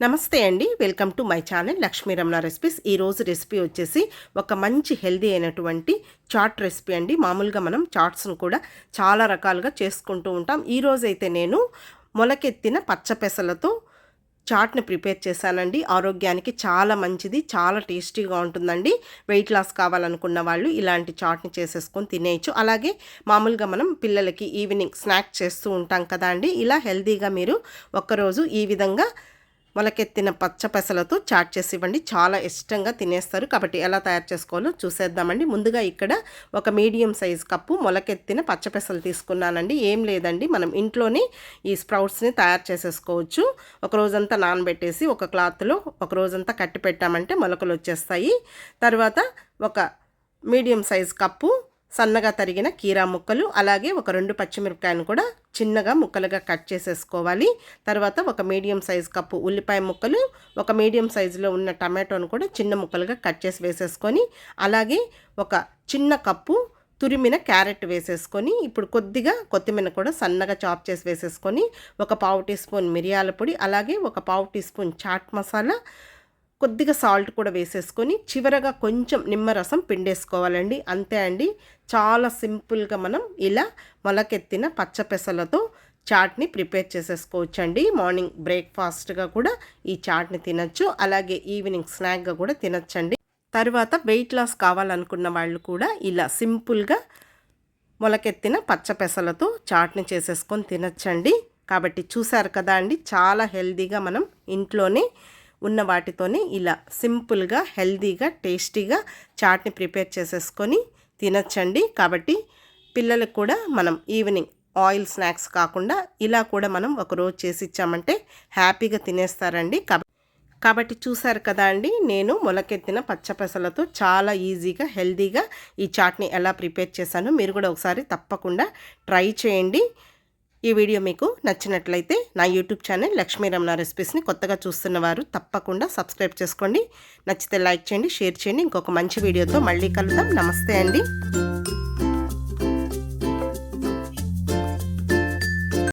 నమస్తే అండి. Welcome to my channel Lakshmi Ramana recipes. ఈరోజు రెసిపీ వచ్చేసి ఒక మంచి హెల్దీ అయినటువంటి చాట్ రెసిపీ అండి. మామూలుగా మనం చాట్స్ను కూడా చాలా రకాలుగా చేసుకుంటూ ఉంటాం. ఈరోజు అయితే నేను మొలకెత్తిన పచ్చపెసలతో చాట్ని ప్రిపేర్ చేశానండి. ఆరోగ్యానికి చాలా మంచిది చాలా టేస్టీగా ఉంటుందండి. వెయిట్ లాస్ కావాలనుకున్న వాళ్ళు ఇలాంటి చాట్ని చేసేసుకొని తినేయచ్చు. అలాగే మామూలుగా మనం పిల్లలకి ఈవినింగ్ స్నాక్ చేస్తూ ఉంటాం కదా అండి. ఇలా హెల్తీగా మీరు ఒక్కరోజు ఈ విధంగా మొలకెత్తిన పచ్చ పెసలతో చాట్ చేసి ఇవ్వండి. చాలా ఇష్టంగా తినేస్తారు. కాబట్టి ఎలా తయారు చేసుకోవాలో చూసేద్దామండి. ముందుగా ఇక్కడ ఒక మీడియం సైజ్ కప్పు మొలకెత్తిన పచ్చ పెసలు తీసుకున్నానండి. ఏం లేదండి. మనం ఇంట్లోనే ఈ స్ప్రౌట్స్ని తయారు చేసేసుకోవచ్చు. ఒక రోజంతా నానబెట్టేసి ఒక క్లాత్లో ఒక రోజంతా కట్టి పెట్టామంటే మొలకలు వచ్చేస్తాయి. తర్వాత ఒక మీడియం సైజ్ కప్పు సన్నగా తరిగిన కీరా ముక్కలు అలాగే ఒక రెండు పచ్చిమిరపకాయను కూడా చిన్నగా ముక్కలుగా కట్ చేసేసుకోవాలి. తర్వాత ఒక మీడియం సైజ్ కప్పు ఉల్లిపాయ ముక్కలు ఒక మీడియం సైజులో ఉన్న టమాటోను కూడా చిన్న ముక్కలుగా కట్ చేసి వేసేసుకొని అలాగే ఒక చిన్న కప్పు తురిమిన క్యారెట్ వేసేసుకొని ఇప్పుడు కొద్దిగా కొత్తిమీర కూడా సన్నగా చాప్ చేసి వేసేసుకొని ఒక పావు టీ స్పూన్ మిరియాల పొడి అలాగే ఒక పావు టీ స్పూన్ చాట్ మసాలా కొద్దిగా సాల్ట్ కూడా వేసేసుకొని చివరగా కొంచెం నిమ్మరసం పిండేసుకోవాలండి. అంతే అండి. చాలా సింపుల్గా మనం ఇలా మొలకెత్తిన పచ్చపెసలతో చాట్ని ప్రిపేర్ చేసేసుకోవచ్చండి. మార్నింగ్ బ్రేక్ఫాస్ట్గా కూడా ఈ చాట్ని తినచ్చు. అలాగే ఈవినింగ్ స్నాక్గా కూడా తినచ్చండి. తర్వాత వెయిట్ లాస్ కావాలనుకున్న వాళ్ళు కూడా ఇలా సింపుల్గా మొలకెత్తిన పచ్చపెసలతో చాట్ని చేసేసుకొని తినచ్చండి. కాబట్టి చూశారు కదా అండి చాలా హెల్దీగా మనం ఇంట్లోనే ఉన్న వాటితోనే ఇలా సింపుల్గా హెల్దీగా టేస్టీగా చాట్ని ప్రిపేర్ చేసేసుకొని తినచ్చండి. కాబట్టి పిల్లలకు కూడా మనం ఈవినింగ్ ఆయిల్ స్నాక్స్ కాకుండా ఇలా కూడా మనం ఒకరోజు చేసి ఇచ్చామంటే హ్యాపీగా తినేస్తారండి. కాబట్టి చూసారు కదా అండి నేను మొలకెత్తిన పచ్చపెసలతో చాలా ఈజీగా హెల్దీగా ఈ చాట్ని ఎలా ప్రిపేర్ చేశాను మీరు కూడా ఒకసారి తప్పకుండా ట్రై చేయండి. ఈ వీడియో మీకు నచ్చినట్లయితే నా యూట్యూబ్ ఛానల్ లక్ష్మీ రమణ రెసిపీస్ని కొత్తగా చూస్తున్న వారు తప్పకుండా సబ్స్క్రైబ్ చేసుకోండి. నచ్చితే లైక్ చేయండి షేర్ చేయండి. ఇంకొక మంచి వీడియోతో మళ్ళీ కలుద్దాం. నమస్తే అండి.